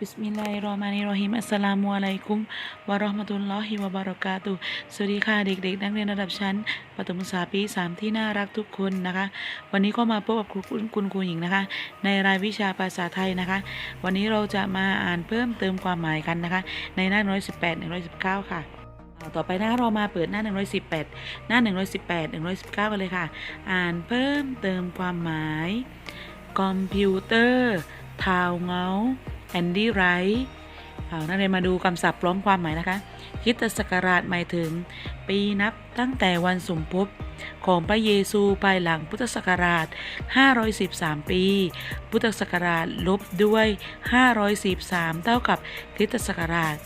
บิสมิลลาฮิรราะห์มานิรเราะฮีมอัสสลามุอะลัยกุมวะเราะห์มะตุลลอฮิวะบะเราะกาตุสวัสดีค่ะเด็กๆ นักเรียนระดับชั้นประถมศึกษาปี 3 ที่น่ารักทุกคนนะคะ วันนี้ก็มาพบกับครูคุณครูหญิงนะคะ ในรายวิชาภาษาไทยนะคะ วันนี้เราจะมาอ่านเพิ่มเติมความหมายกันนะคะ ในหน้า118 119 ค่ะอ่าต่อไปน้าเรามาเปิดหน้า 118 หน้า 118 119 กันเลยค่ะ อ่านเพิ่มเติมความหมาย คอมพิวเตอร์ทาวเงา แอนดี้ไรท์นักเรียนมาดูคำศัพท์พร้อมความหมายนะคะคิดศักราชหมายถึง ปีนับตั้งแต่วันสมภพของพระเยซูภายหลังพุทธศักราช 513 ปี พุทธศักราชลบด้วย 513 เท่ากับคริสตศักราช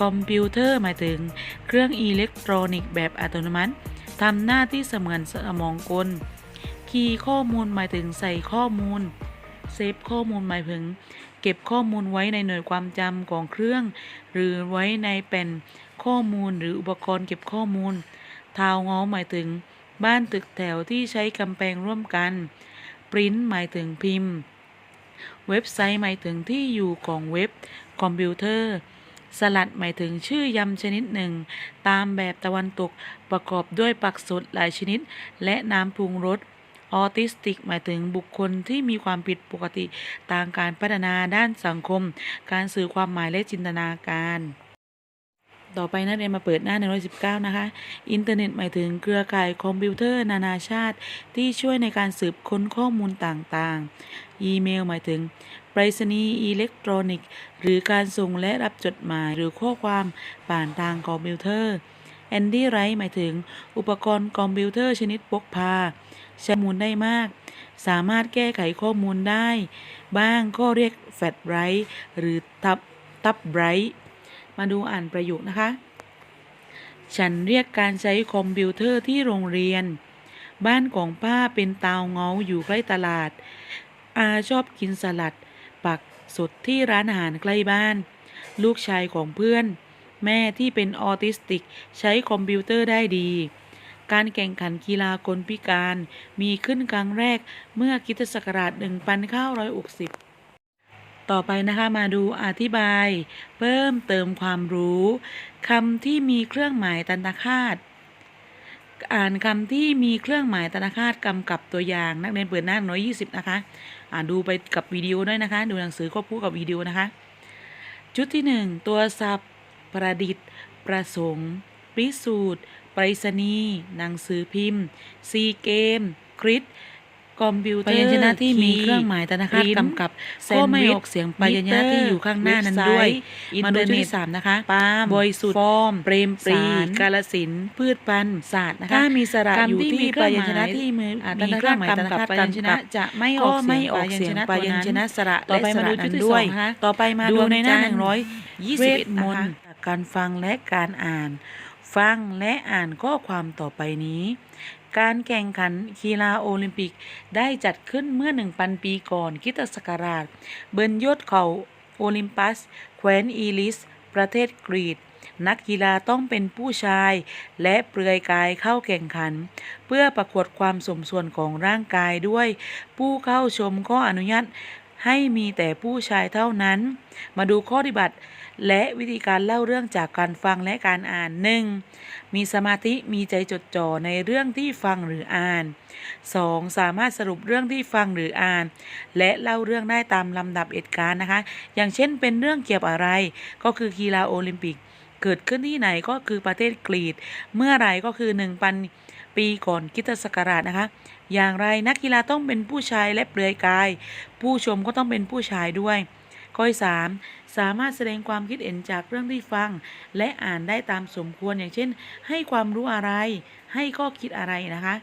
คอมพิวเตอร์หมายถึง เครื่องอิเล็กทรอนิกส์แบบอัตโนมัติทำหน้าที่เสมือนสมองกล คีย์ข้อมูลหมายถึงใส่ข้อมูล เซฟข้อมูลหมายถึง เก็บข้อมูลไว้ในหน่วยความจำของเครื่อง หรือไว้ในแผ่นข้อมูลหรืออุปกรณ์เก็บข้อมูล ทาวน์เฮาส์หมายถึงบ้านตึกแถวที่ใช้กำแพงร่วมกัน ปริ้นหมายถึงพิมพ์ เว็บไซต์หมายถึงที่อยู่ของเว็บ คอมพิวเตอร์ สลัดหมายถึงชื่อยำชนิดหนึ่ง ตามแบบตะวันตกประกอบด้วยผักสดหลายชนิด และน้ำปรุงรส ออทิสติก หมายถึงบุคคลที่มีความผิดปกติทางการพัฒนาด้านสังคม การสื่อความหมายและจินตนาการต่อไปนักเรียนมาเปิดหน้า 119 นะคะ อินเทอร์เน็ตหมายถึงเครือข่ายคอมพิวเตอร์นานาชาติ ที่ช่วยในการสืบค้นข้อมูลต่างๆ อีเมลหมายถึงไปรษณีย์อิเล็กทรอนิกส์ หรือการส่งและรับจดหมายหรือข้อความผ่านทางคอมพิวเตอร์ แอนดี้ไรท์หมายถึง อุปกรณ์คอมพิวเตอร์ชนิดพกพาใช้มูลได้มาก สามารถแก้ไขข้อมูลได้ บ้างก็เรียกแฟลชไรฟ์หรือทับทับไรฟ์มาดูอ่านประโยคนะคะ ฉันเรียกการใช้คอมพิวเตอร์ที่โรงเรียน บ้านของป้าเป็นเตาเงาอยู่ใกล้ตลาด อาชอบกินสลัด ปักสดที่ร้านอาหารใกล้บ้าน ลูกชายของเพื่อน แม่ที่เป็นออทิสติก ใช้คอมพิวเตอร์ได้ดี การแข่งขันกีฬาคนพิการมีขึ้นครั้งแรกเมื่อคริสตศักราช1960 ต่อไปนะคะมาดูอธิบาย เพิ่มเติมความรู้คำที่มีเครื่องหมายตันตคาตอ่านคำที่มีเครื่องหมายตันตคาตกำกับตัวอย่างนักเรียนเปิดหน้า120นะคะ อ่านดูไปกับวิดีโอด้วยนะคะ ดูหนังสือควบคู่กับวิดีโอนะคะ ชุดที่1ตัวศัพท์ ประดิษฐ์ ประสงค์พิสูจน์ไปรษณีย์หนังสือพิมพ์ ซีเกม คริสคอมพิวเตอร์พยัญชนะที่มีคีย์เครื่องหมายธนาคารปริ้นกำกับแซก็นด์ไม่วิชออกเสียงพยัญชนะที่อยู่ข้างหน้านั้นเว็บไซต์ด้วยอินมาเทดูอร์ชุดเน็ตที่สามนะคะปาล์มบริสุทธิ์ฟอร์มเปรมปรีสารกาลสินธุ์พืชพันธุ์ศาสตร์นะคะถ้ามีสระคำอยู่ที่ที่มีพพยัยัญญชชนะนะที่ที่มืมือออ่ามีเครื่องหมายกำกำกับกับพพยัยัญญชชนะนะจะไม่อก็อกเสียงไม่ออกเสียงพยัญชนะสระต่อไปมาดูและสระชุดที่ด้วยสองนะคะต่อไปมาดูในหน้าดวงหนึ่งร้อยยี่เวสิบทเอ็ดมนะนคะต์ การฟังและการอ่าน ฟังและอ่านข้อความต่อไปนี้ การแข่งขันกีฬาโอลิมปิกได้จัดขึ้นเมื่อ 1,000 ปีก่อนคริสตศักราชบนยอดเขาโอลิมปัส แคว้นอีลิส ประเทศกรีซนักกีฬาต้องเป็นผู้ชาย และเปลือยกายเข้าแข่งขัน เพื่อประกวดความสมส่วนของร่างกายด้วย ผู้เข้าชมก็อนุญาต ให้มีแต่ผู้ชายเท่านั้น มาดูข้อปฏิบัติ และวิธีการเล่าเรื่องจากการฟังและการอ่าน 1. มีสมาธิมีใจจดจ่อในเรื่องที่ฟังหรืออ่าน 2. สามารถสรุปเรื่องที่ฟังหรืออ่าน และเล่าเรื่องได้ตามลำดับเหตุการณ์นะคะ อย่างเช่นเป็นเรื่องเกี่ยวกับอะไรก็คือกีฬาโอลิมปิก เกิดขึ้นที่ไหนก็คือประเทศกรีซเมื่อไรก็คือ1,000ปีก่อนคิตศักราชนะคะ อย่างไรนักกีฬาต้องเป็นผู้ชายและเปลือยกาย ผู้ชมก็ต้องเป็นผู้ชายด้วยข้อที่สามสามารถแสดงความคิดเห็นจากเรื่องที่ฟัง และอ่านได้ตามสมควรอย่างเช่น ให้ความรู้อะไร ให้ข้อคิดอะไรนะคะ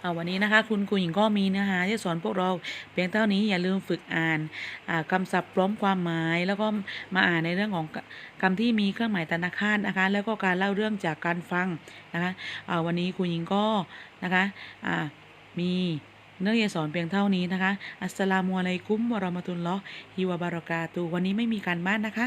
เอาวันนี้นะคะคุณครูหญิงก็มีเนื้อหาที่สอนพวกเราเพียงเท่านี้อย่าลืมฝึกอ่านอ่าคำศัพท์พร้อมความหมายแล้วก็มาอ่านในเรื่องของคำที่มีเครื่องหมายธนาคารนะคะ แล้วก็การเล่าเรื่องจากการฟังนะคะเอาวันนี้ครูหญิงก็นะคะอ่ามีเนื้อเยสอนเพียงเท่านี้นะคะ อัสสลามุอะลัยกุมวะราะมะตุลลอฮิวะบารอกาตุฮ์วันนี้ไม่มีการบ้านนะคะ